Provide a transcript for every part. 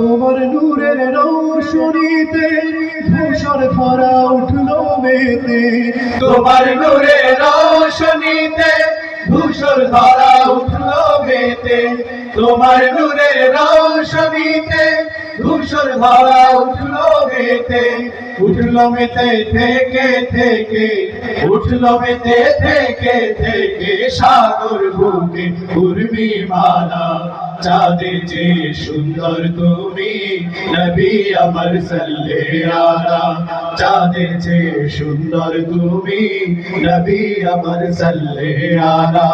তোমার নূরের রৌশনীতে ধূসর ধরা উঠল মেতে। তোমার নূরের রোশনীতে ধূসর ধরা উঠল বেতে তোমার নূরে রোশনীতে, ধূসর ধরা উঠল বেতে উঠল মেতে থেকে থেকে, উঠল মেতে থেকে থেকে, সাগর বুকে উর্মি মালা চাঁদের যে সুন্দর তুমি, নবী আমার সাল্লে আলা, চাঁদে যে সুন্দর তুমি, নবী আমার সাল্লে আলা।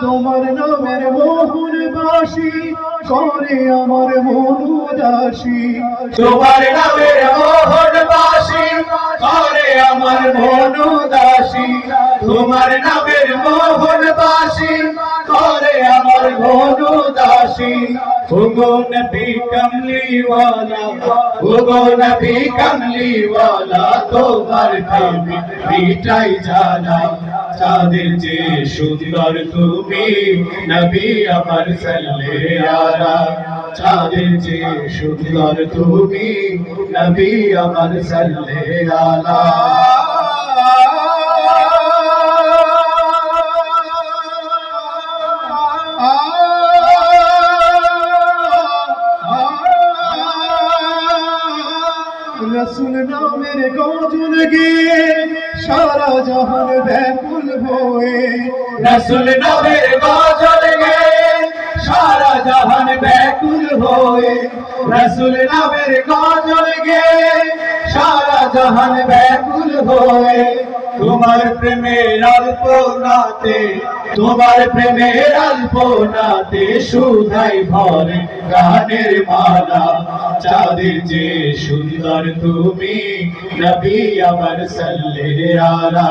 তোমার নামের মোহন বাসি করে আমার মন উদাসী তোমার নামের মোহন বাসি করে আমার মন উদাসী তোমার নামের মোহন বাসি করে আমার মন উদাসী ওগো নবী কমলিওয়ালা ওগো তোমার প্রেমে জানা চাঁদের যে সুন্দর তুমি, নবী আমার সাল্লে আলা। চাঁদের যে সুন্দর তুমি, নবী আমার সাল্লে আলা। রসুল নামের গজল গে সারা জাহান ব্যাকুল হয়ে। রসুল নবের গজল গে সারা জাহান ব্যাকুল হয়ে রসুল নবের গজল গে। সারা জাহান ব্যাকুল হয়ে তোমার প্রেমের অল্পনাতে তোমার প্রেমের অল্পনাতে সুধাই ভরে গানের মালা। চাঁদের যে সুন্দর তুমি, নবী আমার সাল্লে আলা।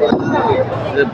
我